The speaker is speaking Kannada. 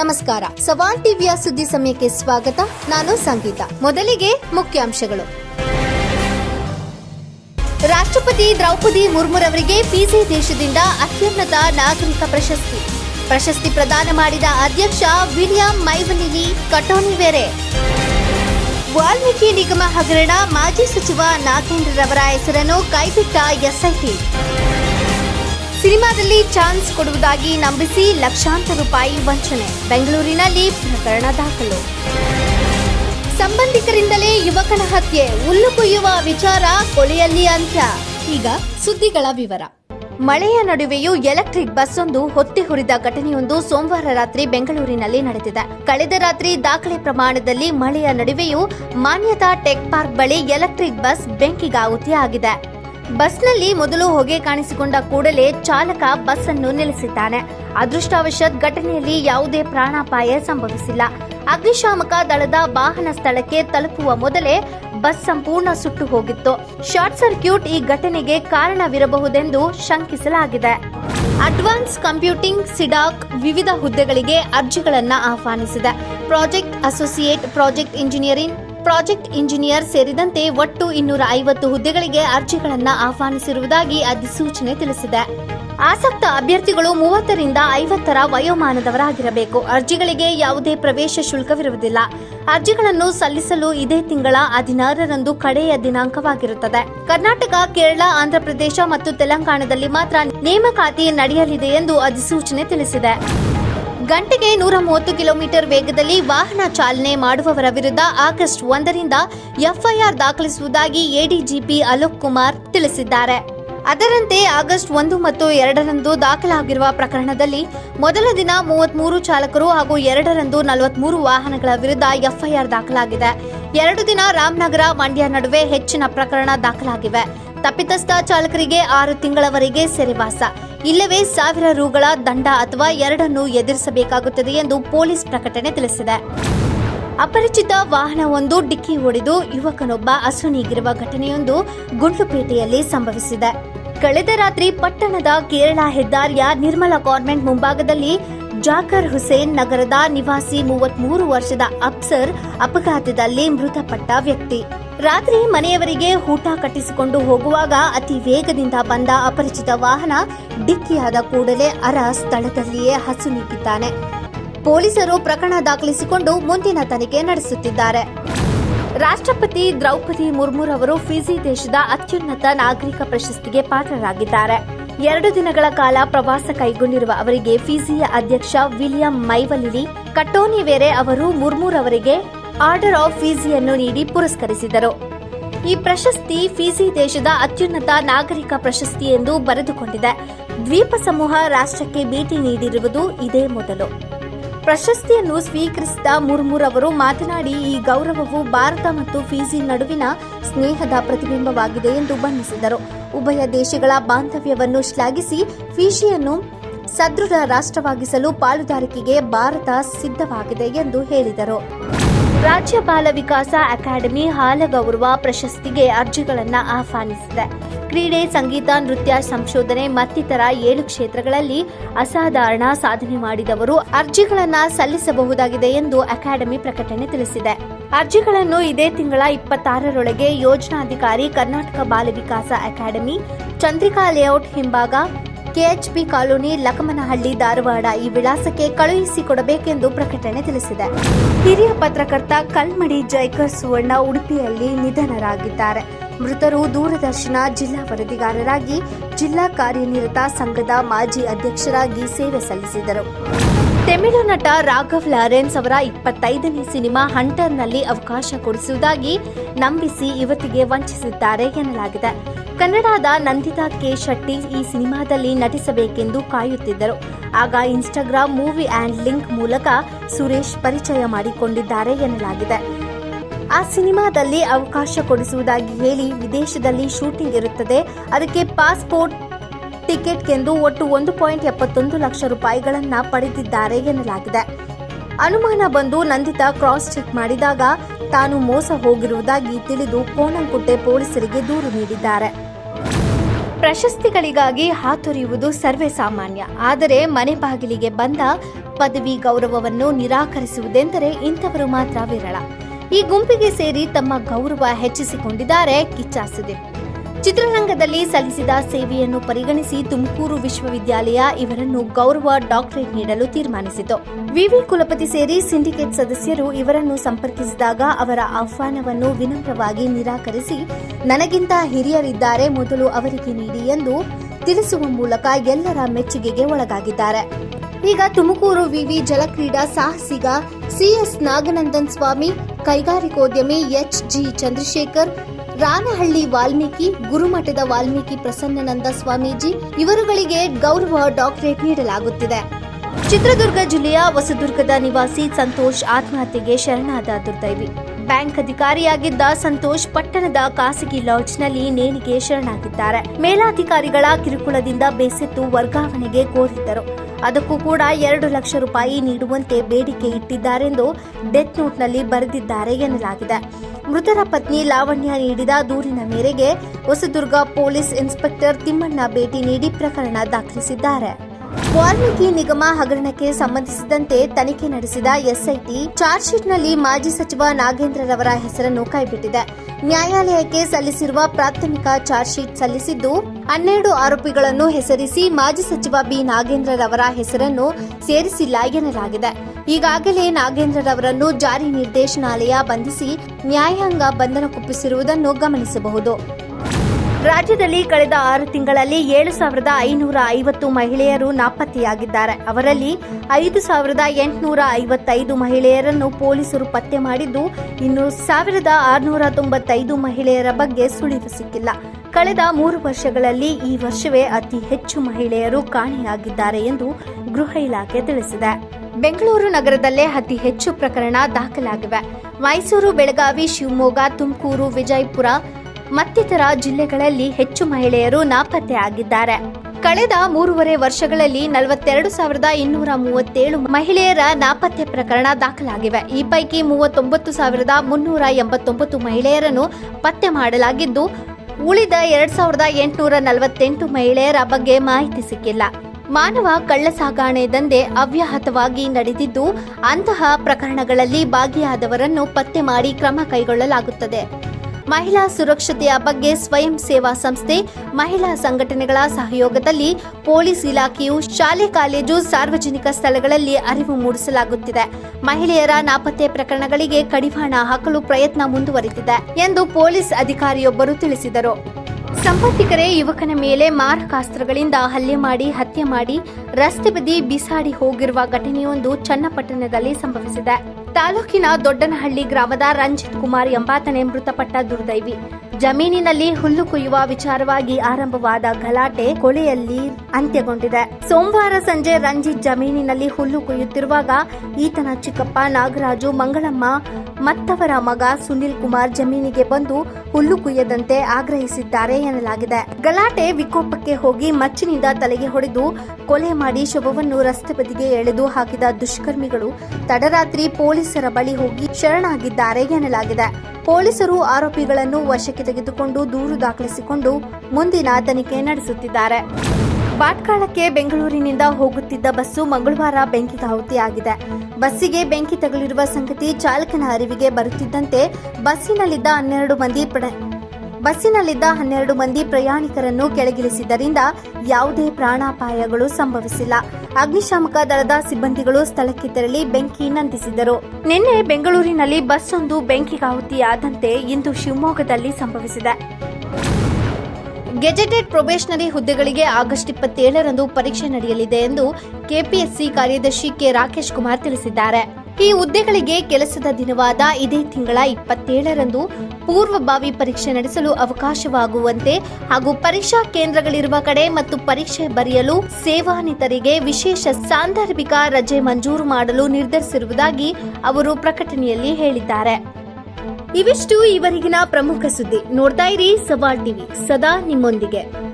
ನಮಸ್ಕಾರ. ಸವಾನ್ ಟಿವಿಯ ಸುದ್ದಿ ಸಮಯಕ್ಕೆ ಸ್ವಾಗತ. ನಾನು ಸಂಗೀತ. ಮೊದಲಿಗೆ ಮುಖ್ಯಾಂಶಗಳು. ರಾಷ್ಟ್ರಪತಿ ದ್ರೌಪದಿ ಮುರ್ಮುರವರಿಗೆ ಪಿಸಿ ದೇಶದಿಂದ ಅತ್ಯುನ್ನತ ನಾಗರಿಕ ಪ್ರಶಸ್ತಿ. ಪ್ರಶಸ್ತಿ ಪ್ರದಾನ ಮಾಡಿದ ಅಧ್ಯಕ್ಷ ವಿಲಿಯಂ ಮೈವನಿಲಿ ಕಟೋನಿವೆರೆ ವಾಲ್ಮೀಕಿ ನಿಗಮ ಹಗರಣ ಮಾಜಿ ಸಚಿವ ನಾಗೇಂದ್ರರವರ ಹೆಸರನ್ನು ಕೈಬಿಟ್ಟ ಎಸ್ಐಟಿ. ಸಿನಿಮಾದಲ್ಲಿ ಚಾನ್ಸ್ ಕೊಡುವುದಾಗಿ ನಂಬಿಸಿ ಲಕ್ಷಾಂತರ ರೂಪಾಯಿ ವಂಚನೆ. ಬೆಂಗಳೂರಿನಲ್ಲಿ ಪ್ರಕರಣ ದಾಖಲು. ಸಂಬಂಧಿಕರಿಂದಲೇ ಯುವಕನ ಹತ್ಯೆ. ಹುಲ್ಲು ಕುಯ್ಯುವ ವಿಚಾರ ಕೊಲೆಯಲ್ಲಿ ಅಂತ್ಯ. ಈಗ ಸುದ್ದಿಗಳ ವಿವರ. ಮಳೆಯ ನಡುವೆಯೂ ಎಲೆಕ್ಟ್ರಿಕ್ ಬಸ್ ಒಂದು ಹೊತ್ತಿ ಹುರಿದ ಘಟನೆಯೊಂದು ಸೋಮವಾರ ರಾತ್ರಿ ಬೆಂಗಳೂರಿನಲ್ಲಿ ನಡೆದಿದೆ. ಕಳೆದ ರಾತ್ರಿ ದಾಖಲೆ ಪ್ರಮಾಣದಲ್ಲಿ ಮಳೆಯ ನಡುವೆಯೂ ಮಾನ್ಯತಾ ಟೆಕ್ ಪಾರ್ಕ್ ಬಳಿ ಎಲೆಕ್ಟ್ರಿಕ್ ಬಸ್ ಬೆಂಕಿಗಾಹುತಿಯಾಗಿದೆ ಬಸ್ನಲ್ಲಿ ಮೊದಲು ಹೊಗೆ ಕಾಣಿಸಿಕೊಂಡ ಕೂಡಲೇ ಚಾಲಕ ಬಸ್ ಅನ್ನು ನಿಲ್ಲಿಸಿದ್ದಾನೆ. ಅದೃಷ್ಟವಶಾತ್ ಘಟನೆಯಲ್ಲಿ ಯಾವುದೇ ಪ್ರಾಣಾಪಾಯ ಸಂಭವಿಸಿಲ್ಲ. ಅಗ್ನಿಶಾಮಕ ದಳದ ವಾಹನ ಸ್ಥಳಕ್ಕೆ ತಲುಪುವ ಮೊದಲೇ ಬಸ್ ಸಂಪೂರ್ಣ ಸುಟ್ಟು ಹೋಗಿತ್ತು. ಶಾರ್ಟ್ ಸರ್ಕ್ಯೂಟ್ ಈ ಘಟನೆಗೆ ಕಾರಣವಿರಬಹುದೆಂದು ಶಂಕಿಸಲಾಗಿದೆ. ಅಡ್ವಾನ್ಸ್ ಕಂಪ್ಯೂಟಿಂಗ್ ಸಿಡಾಕ್ ವಿವಿಧ ಹುದ್ದೆಗಳಿಗೆ ಅರ್ಜಿಗಳನ್ನು ಆಹ್ವಾನಿಸಿದೆ. Project associate, project engineering project engineer ಸೇರಿದಂತೆ ಒಟ್ಟು ಇನ್ನೂರ ಐವತ್ತು ಹುದ್ದೆಗಳಿಗೆ ಅರ್ಜಿಗಳನ್ನು ಆಹ್ವಾನಿಸಿರುವುದಾಗಿ ಅಧಿಸೂಚನೆ ತಿಳಿಸಿದೆ. ಆಸಕ್ತ ಅಭ್ಯರ್ಥಿಗಳು ಮೂವತ್ತರಿಂದ ಐವತ್ತರ ವಯೋಮಾನದವರಾಗಿರಬೇಕು. ಅರ್ಜಿಗಳಿಗೆ ಯಾವುದೇ ಪ್ರವೇಶ ಶುಲ್ಕವಿರುವುದಿಲ್ಲ. ಅರ್ಜಿಗಳನ್ನು ಸಲ್ಲಿಸಲು ಇದೇ ತಿಂಗಳ ಹದಿನಾರರಂದು ಕಡೆಯ ದಿನಾಂಕವಾಗಿರುತ್ತದೆ. ಕರ್ನಾಟಕ, ಕೇರಳ, ಆಂಧ್ರಪ್ರದೇಶ ಮತ್ತು ತೆಲಂಗಾಣದಲ್ಲಿ ಮಾತ್ರ ನೇಮಕಾತಿ ನಡೆಯಲಿದೆ ಎಂದು ಅಧಿಸೂಚನೆ ತಿಳಿಸಿದೆ. ಗಂಟೆಗೆ ನೂರ ಮೂವತ್ತು ಕಿಲೋಮೀಟರ್ ವೇಗದಲ್ಲಿ ವಾಹನ ಚಾಲನೆ ಮಾಡುವವರ ವಿರುದ್ಧ ಆಗಸ್ಟ್ ಒಂದರಿಂದ ಎಫ್ಐಆರ್ ದಾಖಲಿಸುವುದಾಗಿ ಎಡಿಜಿಪಿ ಅಲೋಕ್ ಕುಮಾರ್ ತಿಳಿಸಿದ್ದಾರೆ. ಅದರಂತೆ ಆಗಸ್ಟ್ ಒಂದು ಮತ್ತು ಎರಡರಂದು ದಾಖಲಾಗಿರುವ ಪ್ರಕರಣದಲ್ಲಿ ಮೊದಲ ದಿನ ಮೂವತ್ಮೂರು ಚಾಲಕರು ಹಾಗೂ ಎರಡರಂದು ನಲವತ್ಮೂರು ವಾಹನಗಳ ವಿರುದ್ಧ ಎಫ್ಐಆರ್ ದಾಖಲಾಗಿದೆ. ಎರಡು ದಿನ ರಾಮನಗರ ಮಂಡ್ಯ ನಡುವೆ ಹೆಚ್ಚಿನ ಪ್ರಕರಣ ದಾಖಲಾಗಿವೆ. ತಪ್ಪಿತಸ್ಥ ಚಾಲಕರಿಗೆ ಆರು ತಿಂಗಳವರೆಗೆ ಸೆರೆವಾಸ ಇಲ್ಲವೇ ಸಾವಿರ ರುಗಳ ದಂಡ ಅಥವಾ ಎರಡನ್ನು ಎದುರಿಸಬೇಕಾಗುತ್ತದೆ ಎಂದು ಪೊಲೀಸ್ ಪ್ರಕಟಣೆ ತಿಳಿಸಿದೆ. ಅಪರಿಚಿತ ವಾಹನವೊಂದು ಡಿಕ್ಕಿ ಹೊಡೆದು ಯುವಕನೊಬ್ಬ ಅಸುನೀಗಿರುವ ಘಟನೆಯೊಂದು ಗುಂಡ್ಲುಪೇಟೆಯಲ್ಲಿ ಸಂಭವಿಸಿದೆ. ಕಳೆದ ರಾತ್ರಿ ಪಟ್ಟಣದ ಕೇರಳ ಹೆದ್ದಾರಿಯ ನಿರ್ಮಲ ಕಾನ್ವೆಂಟ್ ಮುಂಭಾಗದಲ್ಲಿ ಜಾಕರ್ ಹುಸೇನ್ ನಗರದ ನಿವಾಸಿ ಮೂವತ್ಮೂರು ವರ್ಷದ ಅಪ್ಸರ್ ಅಪಘಾತದಲ್ಲಿ ಮೃತಪಟ್ಟ ವ್ಯಕ್ತಿ. ರಾತ್ರಿ ಮನೆಯವರಿಗೆ ಊಟ ಕಟ್ಟಿಸಿಕೊಂಡು ಹೋಗುವಾಗ ಅತಿ ವೇಗದಿಂದ ಬಂದ ಅಪರಿಚಿತ ವಾಹನ ಡಿಕ್ಕಿಯಾದ ಕೂಡಲೇ ಅರ ಸ್ಥಳದಲ್ಲಿಯೇ ಹಸು ನೀಗಿದ್ದಾನೆ. ಪೊಲೀಸರು ಪ್ರಕರಣ ದಾಖಲಿಸಿಕೊಂಡು ಮುಂದಿನ ತನಿಖೆ ನಡೆಸುತ್ತಿದ್ದಾರೆ. ರಾಷ್ಟ್ರಪತಿ ದ್ರೌಪದಿ ಮುರ್ಮುರವರು ಫಿಜಿ ದೇಶದ ಅತ್ಯುನ್ನತ ನಾಗರಿಕ ಪ್ರಶಸ್ತಿಗೆ ಪಾತ್ರರಾಗಿದ್ದಾರೆ. ಎರಡು ದಿನಗಳ ಕಾಲ ಪ್ರವಾಸ ಕೈಗೊಂಡಿರುವ ಅವರಿಗೆ ಫಿಜಿಯ ಅಧ್ಯಕ್ಷ ವಿಲಿಯಂ ಮೈವಲಿಲಿ ಕಟ್ಟೋನಿವೇರೆ ಅವರು ಮುರ್ಮುರವರಿಗೆ ಆರ್ಡರ್ ಆಫ್ ಫಿಜಿಯನ್ನು ನೀಡಿ ಪುರಸ್ಕರಿಸಿದರು. ಈ ಪ್ರಶಸ್ತಿ ಫಿಜಿ ದೇಶದ ಅತ್ಯುನ್ನತ ನಾಗರಿಕ ಪ್ರಶಸ್ತಿ ಎಂದು ಬರೆದುಕೊಂಡಿದೆ. ದ್ವೀಪ ಸಮೂಹ ರಾಷ್ಟ್ರಕ್ಕೆ ಭೇಟಿ ನೀಡಿರುವುದು ಇದೇ ಮೊದಲು. ಪ್ರಶಸ್ತಿಯನ್ನು ಸ್ವೀಕರಿಸಿದ ಮುರ್ಮುರ್ ಅವರು ಮಾತನಾಡಿ, ಈ ಗೌರವವು ಭಾರತ ಮತ್ತು ಫಿಜಿ ನಡುವಿನ ಸ್ನೇಹದ ಪ್ರತಿಬಿಂಬವಾಗಿದೆ ಎಂದು ಬಣ್ಣಿಸಿದರು. ಉಭಯ ದೇಶಗಳ ಬಾಂಧವ್ಯವನ್ನು ಶ್ಲಾಘಿಸಿ ಫಿಜಿಯನ್ನು ಸದೃಢ ರಾಷ್ಟ್ರವಾಗಿಸಲು ಪಾಲುದಾರಿಕೆಗೆ ಭಾರತ ಸಿದ್ಧವಾಗಿದೆ ಎಂದು ಹೇಳಿದರು. ರಾಜ್ಯ ಬಾಲ ವಿಕಾಸ ಅಕಾಡೆಮಿ ಹಾಲಗೌರವ ಪ್ರಶಸ್ತಿಗೆ ಅರ್ಜಿಗಳನ್ನು ಆಹ್ವಾನಿಸಿದೆ. ಕ್ರೀಡೆ, ಸಂಗೀತ, ನೃತ್ಯ, ಸಂಶೋಧನೆ ಮತ್ತಿತರ ಏಳು ಕ್ಷೇತ್ರಗಳಲ್ಲಿ ಅಸಾಧಾರಣ ಸಾಧನೆ ಮಾಡಿದವರು ಅರ್ಜಿಗಳನ್ನು ಸಲ್ಲಿಸಬಹುದಾಗಿದೆ ಎಂದು ಅಕಾಡೆಮಿ ಪ್ರಕಟಣೆ ತಿಳಿಸಿದೆ. ಅರ್ಜಿಗಳನ್ನು ಇದೇ ತಿಂಗಳ ಇಪ್ಪತ್ತಾರರೊಳಗೆ ಯೋಜನಾಧಿಕಾರಿ ಕರ್ನಾಟಕ ಬಾಲ ವಿಕಾಸ ಅಕಾಡೆಮಿ, ಚಂದ್ರಿಕಾ ಲೇಔಟ್ ಹಿಂಭಾಗ ಕೆಎಚ್ಪಿ ಕಾಲೋನಿ ಲಕಮನಹಳ್ಳಿ ಧಾರವಾಡ ಈ ವಿಳಾಸಕ್ಕೆ ಕಳುಹಿಸಿಕೊಡಬೇಕೆಂದು ಪ್ರಕಟಣೆ ತಿಳಿಸಿದೆ. ಹಿರಿಯ ಪತ್ರಕರ್ತ ಕಲ್ಮಡಿ ಜೈಕರ್ ಸುವರ್ಣ ಉಡುಪಿಯಲ್ಲಿ ನಿಧನರಾಗಿದ್ದಾರೆ. ಮೃತರು ದೂರದರ್ಶನ ಜಿಲ್ಲಾ ವರದಿಗಾರರಾಗಿ ಜಿಲ್ಲಾ ಕಾರ್ಯನಿರತ ಸಂಘದ ಮಾಜಿ ಅಧ್ಯಕ್ಷರಾಗಿ ಸೇವೆ ಸಲ್ಲಿಸಿದರು. ತಮಿಳು ನಟ ರಾಘವ್ ಲಾರೆನ್ಸ್ ಅವರ ಇಪ್ಪತ್ತೈದನೇ ಸಿನಿಮಾ ಹಂಟರ್ನಲ್ಲಿ ಅವಕಾಶ ಕೊಡಿಸುವುದಾಗಿ ನಂಬಿಸಿ ಯುವತಿಗೆ ವಂಚಿಸಿದ್ದಾರೆ ಎನ್ನಲಾಗಿದೆ. ಕನ್ನಡದ ನಂದಿತಾ ಕೆ ಶೆಟ್ಟಿ ಈ ಸಿನಿಮಾದಲ್ಲಿ ನಟಿಸಬೇಕೆಂದು ಕಾಯುತ್ತಿದ್ದರು. ಆಗ ಇನ್ಸ್ಟಾಗ್ರಾಮ್ ಮೂವಿ ಆ್ಯಂಡ್ ಲಿಂಕ್ ಮೂಲಕ ಸುರೇಶ್ ಪರಿಚಯ ಮಾಡಿಕೊಂಡಿದ್ದಾರೆ ಎನ್ನಲಾಗಿದೆ. ಆ ಸಿನಿಮಾದಲ್ಲಿ ಅವಕಾಶ ಕೊಡಿಸುವುದಾಗಿ ಹೇಳಿ ವಿದೇಶದಲ್ಲಿ ಶೂಟಿಂಗ್ ಇರುತ್ತದೆ. ಅದಕ್ಕೆ ಪಾಸ್ಪೋರ್ಟ್ ಟಿಕೆಟ್ಗೆಂದು ಒಟ್ಟು ಒಂದು ಪಾಯಿಂಟ್ ಎಪ್ಪತ್ತೊಂದು ಲಕ್ಷ ರೂಪಾಯಿಗಳನ್ನ ಪಡೆದಿದ್ದಾರೆ ಎನ್ನಲಾಗಿದೆ. ಅನುಮಾನ ಬಂದು ನಂದಿತಾ ಕ್ರಾಸ್ ಚೆಕ್ ಮಾಡಿದಾಗ ತಾನು ಮೋಸ ಹೋಗಿರುವುದಾಗಿ ತಿಳಿದು ಕೋಣಂಕುಟ್ಟೆ ಪೊಲೀಸರಿಗೆ ದೂರು ನೀಡಿದ್ದಾರೆ. ಪ್ರಶಸ್ತಿಗಳಿಗಾಗಿ ಹಾತೊರೆಯುವುದು ಸರ್ವೇ ಸಾಮಾನ್ಯ. ಆದರೆ ಮನೆ ಬಾಗಿಲಿಗೆ ಬಂದ ಪದವಿ ಗೌರವವನ್ನು ನಿರಾಕರಿಸುವುದೆಂದರೆ ಇಂಥವರು ಮಾತ್ರ ವಿರಳ. ಈ ಗುಂಪಿಗೆ ಸೇರಿ ತಮ್ಮ ಗೌರವ ಹೆಚ್ಚಿಸಿಕೊಂಡಿದ್ದಾರೆ ಕಿಚ್ಚಾ ಚಿತ್ರರಂಗದಲ್ಲಿ ಸಲ್ಲಿಸಿದ ಸೇವೆಯನ್ನು ಪರಿಗಣಿಸಿ ತುಮಕೂರು ವಿಶ್ವವಿದ್ಯಾಲಯ ಇವರನ್ನು ಗೌರವ ಡಾಕ್ಟರೇಟ್ ನೀಡಲು ತೀರ್ಮಾನಿಸಿತು. ವಿವಿ ಕುಲಪತಿ ಸೇರಿ ಸಿಂಡಿಕೇಟ್ ಸದಸ್ಯರು ಇವರನ್ನು ಸಂಪರ್ಕಿಸಿದಾಗ ಅವರ ಆಹ್ವಾನವನ್ನು ವಿನಮ್ರವಾಗಿ ನಿರಾಕರಿಸಿ, ನನಗಿಂತ ಹಿರಿಯರಿದ್ದಾರೆ, ಮೊದಲು ಅವರಿಗೆ ನೀಡಿ ಎಂದು ತಿಳಿಸುವ ಮೂಲಕ ಎಲ್ಲರ ಮೆಚ್ಚುಗೆಗೆ ಒಳಗಾಗಿದ್ದಾರೆ. ಈಗ ತುಮಕೂರು ವಿವಿ ಜಲಕ್ರೀಡಾ ಸಾಹಸಿಗ ಸಿಎಸ್ ನಾಗನಂದನ್ ಸ್ವಾಮಿ, ಕೈಗಾರಿಕೋದ್ಯಮಿ ಎಚ್ ಜಿ ಚಂದ್ರಶೇಖರ್ ರಾನಹಳ್ಳಿ ವಾಲ್ಮೀಕಿ, ಗುರುಮಠದ ವಾಲ್ಮೀಕಿ ಪ್ರಸನ್ನನಂದ ಸ್ವಾಮೀಜಿ ಇವರುಗಳಿಗೆ ಗೌರವ ಡಾಕ್ಟರೇಟ್ ನೀಡಲಾಗುತ್ತಿದೆ. ಚಿತ್ರದುರ್ಗ ಜಿಲ್ಲೆಯ ಹೊಸದುರ್ಗದ ನಿವಾಸಿ ಸಂತೋಷ್ ಆತ್ಮಹತ್ಯೆಗೆ ಶರಣಾದ ದುರ್ದೈವಿ. ಬ್ಯಾಂಕ್ ಅಧಿಕಾರಿಯಾಗಿದ್ದ ಸಂತೋಷ್ ಪಟ್ಟಣದ ಖಾಸಗಿ ಲಾಡ್ಜ್ನಲ್ಲಿ ನೇಣಿಗೆ ಶರಣಾಗಿದ್ದಾರೆ. ಮೇಲಾಧಿಕಾರಿಗಳ ಕಿರುಕುಳದಿಂದ ಬೇಸತ್ತು ವರ್ಗಾವಣೆಗೆ ಕೋರಿದ್ದರು. ಅದಕ್ಕೂ ಕೂಡ ಎರಡು ಲಕ್ಷ ರೂಪಾಯಿ ನೀಡುವಂತೆ ಬೇಡಿಕೆ ಇಟ್ಟಿದ್ದಾರೆಂದು ಡೆತ್ ನೋಟ್ನಲ್ಲಿ ಬರೆದಿದ್ದಾರೆ ಎನ್ನಲಾಗಿದೆ. ಮೃತರ ಪತ್ನಿ ಲಾವಣ್ಯ ನೀಡಿದ ದೂರಿನ ಮೇರೆಗೆ ಹೊಸದುರ್ಗ ಪೊಲೀಸ್ ಇನ್ಸ್ಪೆಕ್ಟರ್ ತಿಮ್ಮಣ್ಣ ಭೇಟಿ ನೀಡಿ ಪ್ರಕರಣ ದಾಖಲಿಸಿದ್ದಾರೆ. ವಾಲ್ಮೀಕಿ ನಿಗಮ ಹಗರಣಕ್ಕೆ ಸಂಬಂಧಿಸಿದಂತೆ ತನಿಖೆ ನಡೆಸಿದ ಎಸ್ಐಟಿ ಚಾರ್ಜ್ ಶೀಟ್ನಲ್ಲಿ ಮಾಜಿ ಸಚಿವ ನಾಗೇಂದ್ರರವರ ಹೆಸರನ್ನು ಕೈಬಿಟ್ಟಿದೆ. ನ್ಯಾಯಾಲಯಕ್ಕೆ ಸಲ್ಲಿಸಿರುವ ಪ್ರಾಥಮಿಕ ಚಾರ್ಜ್ಶೀಟ್ ಸಲ್ಲಿಸಿದ್ದು, ಹನ್ನೆರಡು ಆರೋಪಿಗಳನ್ನು ಹೆಸರಿಸಿ ಮಾಜಿ ಸಚಿವ ಬಿ. ನಾಗೇಂದ್ರರವರ ಹೆಸರನ್ನು ಸೇರಿಸಿಲ್ಲ ಎನ್ನಲಾಗಿದೆ. ಈಗಾಗಲೇ ನಾಗೇಂದ್ರರವರನ್ನು ಜಾರಿ ನಿರ್ದೇಶನಾಲಯ ಬಂಧಿಸಿ ನ್ಯಾಯಾಂಗ ಬಂಧನಕ್ಕೊಪ್ಪಿಸಿರುವುದನ್ನು ಗಮನಿಸಬಹುದು. ರಾಜ್ಯದಲ್ಲಿ ಕಳೆದ ಆರು ತಿಂಗಳಲ್ಲಿ ಏಳು ಸಾವಿರದ ಐನೂರ ಐವತ್ತು ಮಹಿಳೆಯರು ನಾಪತ್ತೆಯಾಗಿದ್ದಾರೆ. ಅವರಲ್ಲಿ ಐದು ಸಾವಿರದ ಎಂಟುನೂರ ಐವತ್ತೈದು ಮಹಿಳೆಯರನ್ನು ಪೊಲೀಸರು ಪತ್ತೆ ಮಾಡಿದ್ದು, ಇನ್ನು ಸಾವಿರದ ಆರುನೂರ ತೊಂಬತ್ತೈದು ಮಹಿಳೆಯರ ಬಗ್ಗೆ ಸುಳಿವು ಸಿಕ್ಕಿಲ್ಲ. ಕಳೆದ ಮೂರು ವರ್ಷಗಳಲ್ಲಿ ಈ ವರ್ಷವೇ ಅತಿ ಹೆಚ್ಚು ಮಹಿಳೆಯರು ಕಾಣೆಯಾಗಿದ್ದಾರೆ ಎಂದು ಗೃಹ ಇಲಾಖೆ ತಿಳಿಸಿದೆ. ಬೆಂಗಳೂರು ನಗರದಲ್ಲೇ ಅತಿ ಹೆಚ್ಚು ಪ್ರಕರಣ ದಾಖಲಾಗಿವೆ. ಮೈಸೂರು, ಬೆಳಗಾವಿ, ಶಿವಮೊಗ್ಗ, ತುಮಕೂರು, ವಿಜಯಪುರ ಮತ್ತಿತರ ಜಿಲ್ಲೆಗಳಲ್ಲಿ ಹೆಚ್ಚು ಮಹಿಳೆಯರು ನಾಪತ್ತೆ ಆಗಿದ್ದಾರೆ. ಕಳೆದ ಮೂರುವರೆ ವರ್ಷಗಳಲ್ಲಿ ನಲವತ್ತೆರಡು ಸಾವಿರದ ಇನ್ನೂರ ಮೂವತ್ತೇಳು ಮಹಿಳೆಯರ ನಾಪತ್ತೆ ಪ್ರಕರಣ ದಾಖಲಾಗಿವೆ. ಈ ಪೈಕಿ ಮೂವತ್ತೊಂಬತ್ತು ಸಾವಿರದ ಮುನ್ನೂರ ಎಂಬತ್ತೊಂಬತ್ತು ಮಹಿಳೆಯರನ್ನು ಪತ್ತೆ ಮಾಡಲಾಗಿದ್ದು, ಉಳಿದ ಎರಡ್ ಸಾವಿರದ ಎಂಟುನೂರ ನಲವತ್ತೆಂಟು ಮಹಿಳೆಯರ ಬಗ್ಗೆ ಮಾಹಿತಿ ಸಿಕ್ಕಿಲ್ಲ. ಮಾನವ ಕಳ್ಳ ಸಾಗಾಣೆ ದಂಧೆ ಅವ್ಯಾಹತವಾಗಿ ನಡೆದಿದ್ದು, ಅಂತಹ ಪ್ರಕರಣಗಳಲ್ಲಿ ಭಾಗಿಯಾದವರನ್ನು ಪತ್ತೆ ಮಾಡಿ ಕ್ರಮ ಕೈಗೊಳ್ಳಲಾಗುತ್ತದೆ. ಮಹಿಳಾ ಸುರಕ್ಷತೆಯ ಬಗ್ಗೆ ಸ್ವಯಂ ಸೇವಾ ಸಂಸ್ಥೆ, ಮಹಿಳಾ ಸಂಘಟನೆಗಳ ಸಹಯೋಗದಲ್ಲಿ ಪೊಲೀಸ್ ಇಲಾಖೆಯು ಶಾಲೆ, ಕಾಲೇಜು, ಸಾರ್ವಜನಿಕ ಸ್ಥಳಗಳಲ್ಲಿ ಅರಿವು ಮೂಡಿಸಲಾಗುತ್ತಿದೆ. ಮಹಿಳೆಯರ ನಾಪತ್ತೆ ಪ್ರಕರಣಗಳಿಗೆ ಕಡಿವಾಣ ಹಾಕಲು ಪ್ರಯತ್ನ ಮುಂದುವರಿದಿದೆ ಎಂದು ಪೊಲೀಸ್ ಅಧಿಕಾರಿಯೊಬ್ಬರು ತಿಳಿಸಿದರು. ಸಂಪತ್ತಿಕರೇ ಯುವಕನ ಮೇಲೆ ಮಾರಕಾಸ್ತ್ರಗಳಿಂದ ಹಲ್ಲೆ ಮಾಡಿ, ಹತ್ಯೆ ಮಾಡಿ ರಸ್ತೆ ಬದಿ ಬಿಸಾಡಿ ಹೋಗಿರುವ ಘಟನೆಯೊಂದು ಚನ್ನಪಟ್ಟಣದಲ್ಲಿ ಸಂಭವಿಸಿದೆ. ತಾಲೂಕಿನ ದೊಡ್ಡನಹಳ್ಳಿ ಗ್ರಾಮದ ರಂಜಿತ್ ಕುಮಾರ್ ಎಂಬಾತನೇ ಮೃತಪಟ್ಟ ದುರ್ದೈವಿ. ಜಮೀನಿನಲ್ಲಿ ಹುಲ್ಲು ಕುಯ್ಯುವ ವಿಚಾರವಾಗಿ ಆರಂಭವಾದ ಗಲಾಟೆ ಕೊಳೆಯಲ್ಲಿ ಅಂತ್ಯಗೊಂಡಿದೆ. ಸೋಮವಾರ ಸಂಜೆ ರಂಜಿತ್ ಜಮೀನಿನಲ್ಲಿ ಹುಲ್ಲು ಕುಯ್ಯುತ್ತಿರುವಾಗ ಈತನ ಚಿಕ್ಕಪ್ಪ ನಾಗರಾಜು ಮಂಗಳಮ್ಮ ಮತ್ತವರ ಮಗ ಸುನಿಲ್ ಕುಮಾರ್ ಜಮೀನಿಗೆ ಬಂದು ಹುಲ್ಲು ಕುಯ್ಯದಂತೆ ಆಗ್ರಹಿಸಿದ್ದಾರೆ ಎನ್ನಲಾಗಿದೆ. ಗಲಾಟೆ ವಿಕೋಪಕ್ಕೆ ಹೋಗಿ ಮಚ್ಚಿನಿಂದ ತಲೆಗೆ ಹೊಡೆದು ಕೊಲೆ ಮಾಡಿ ಶವವನ್ನು ರಸ್ತೆ ಬದಿಗೆ ಎಳೆದು ಹಾಕಿದ ದುಷ್ಕರ್ಮಿಗಳು ತಡರಾತ್ರಿ ಪೊಲೀಸರ ಬಳಿ ಹೋಗಿ ಶರಣಾಗಿದ್ದಾರೆ ಎನ್ನಲಾಗಿದೆ. ಪೊಲೀಸರು ಆರೋಪಿಗಳನ್ನು ವಶಕ್ಕೆ ತೆಗೆದುಕೊಂಡು ದೂರು ದಾಖಲಿಸಿಕೊಂಡು ಮುಂದಿನ ತನಿಖೆ ನಡೆಸುತ್ತಿದ್ದಾರೆ. ಬಾಟ್ಕಾಳಕ್ಕೆ ಬೆಂಗಳೂರಿನಿಂದ ಹೋಗುತ್ತಿದ್ದ ಬಸ್ಸು ಮಂಗಳವಾರ ಬೆಂಕಿ ಬೆಂಕಿಗಾಹುತಿಯಾಗಿದೆ ಬಸ್ಸಿಗೆ ಬೆಂಕಿ ತಗುಲಿರುವ ಸಂಗತಿ ಚಾಲಕನ ಅರಿವಿಗೆ ಬರುತ್ತಿದ್ದಂತೆ ಬಸ್ಸಿನಲ್ಲಿದ್ದ ಹನ್ನೆರಡು ಮಂದಿ ಬಸ್ಸಿನಲ್ಲಿದ್ದ ಹನ್ನೆರಡು ಮಂದಿ ಪ್ರಯಾಣಿಕರನ್ನು ಕೆಳಗಿಳಿಸಿದ್ದರಿಂದ ಯಾವುದೇ ಪ್ರಾಣಾಪಾಯಗಳು ಸಂಭವಿಸಿಲ್ಲ. ಅಗ್ನಿಶಾಮಕ ದಳದ ಸಿಬ್ಬಂದಿಗಳು ಸ್ಥಳಕ್ಕೆ ತೆರಳಿ ಬೆಂಕಿ ನಂದಿಸಿದರು. ನಿನ್ನೆ ಬೆಂಗಳೂರಿನಲ್ಲಿ ಬಸ್ ಒಂದು ಬೆಂಕಿಗಾಹುತಿಯಾದಂತೆ ಇಂದು ಶಿವಮೊಗ್ಗದಲ್ಲಿ ಸಂಭವಿಸಿದೆ. ಗೆಜೆಟೆಡ್ ಪ್ರೊಬೇಷನರಿ ಹುದ್ದೆಗಳಿಗೆ ಆಗಸ್ಟ್ ಇಪ್ಪತ್ತೇಳರಂದು ಪರೀಕ್ಷೆ ನಡೆಯಲಿದೆ ಎಂದು ಕೆಪಿಎಸ್ಸಿ ಕಾರ್ಯದರ್ಶಿ ಕೆ ರಾಕೇಶ್ ಕುಮಾರ್ ತಿಳಿಸಿದ್ದಾರೆ. ಈ ಹುದ್ದೆಗಳಿಗೆ ಕೆಲಸದ ದಿನವಾದ ಇದೇ ತಿಂಗಳ ಇಪ್ಪತ್ತೇಳರಂದು ಪೂರ್ವಭಾವಿ ಪರೀಕ್ಷೆ ನಡೆಸಲು ಅವಕಾಶವಾಗುವಂತೆ ಹಾಗೂ ಪರೀಕ್ಷಾ ಕೇಂದ್ರಗಳಿರುವ ಕಡೆ ಮತ್ತು ಪರೀಕ್ಷೆ ಬರೆಯಲು ಸೇವಾನಿತರಿಗೆ ವಿಶೇಷ ಸಾಂದರ್ಭಿಕ ರಜೆ ಮಂಜೂರು ಮಾಡಲು ನಿರ್ಧರಿಸಿರುವುದಾಗಿ ಅವರು ಪ್ರಕಟಣೆಯಲ್ಲಿ ಹೇಳಿದ್ದಾರೆ. ಇವಿಷ್ಟು ಇವರಿಗಿನ ಪ್ರಮುಖ ಸುದ್ದಿ. ನೋಡ್ತಾ ಇರಿ ಸವಾಲ್ ಟಿವಿ. ಸದಾ ನಿಮ್ಮೊಂದಿಗೆ.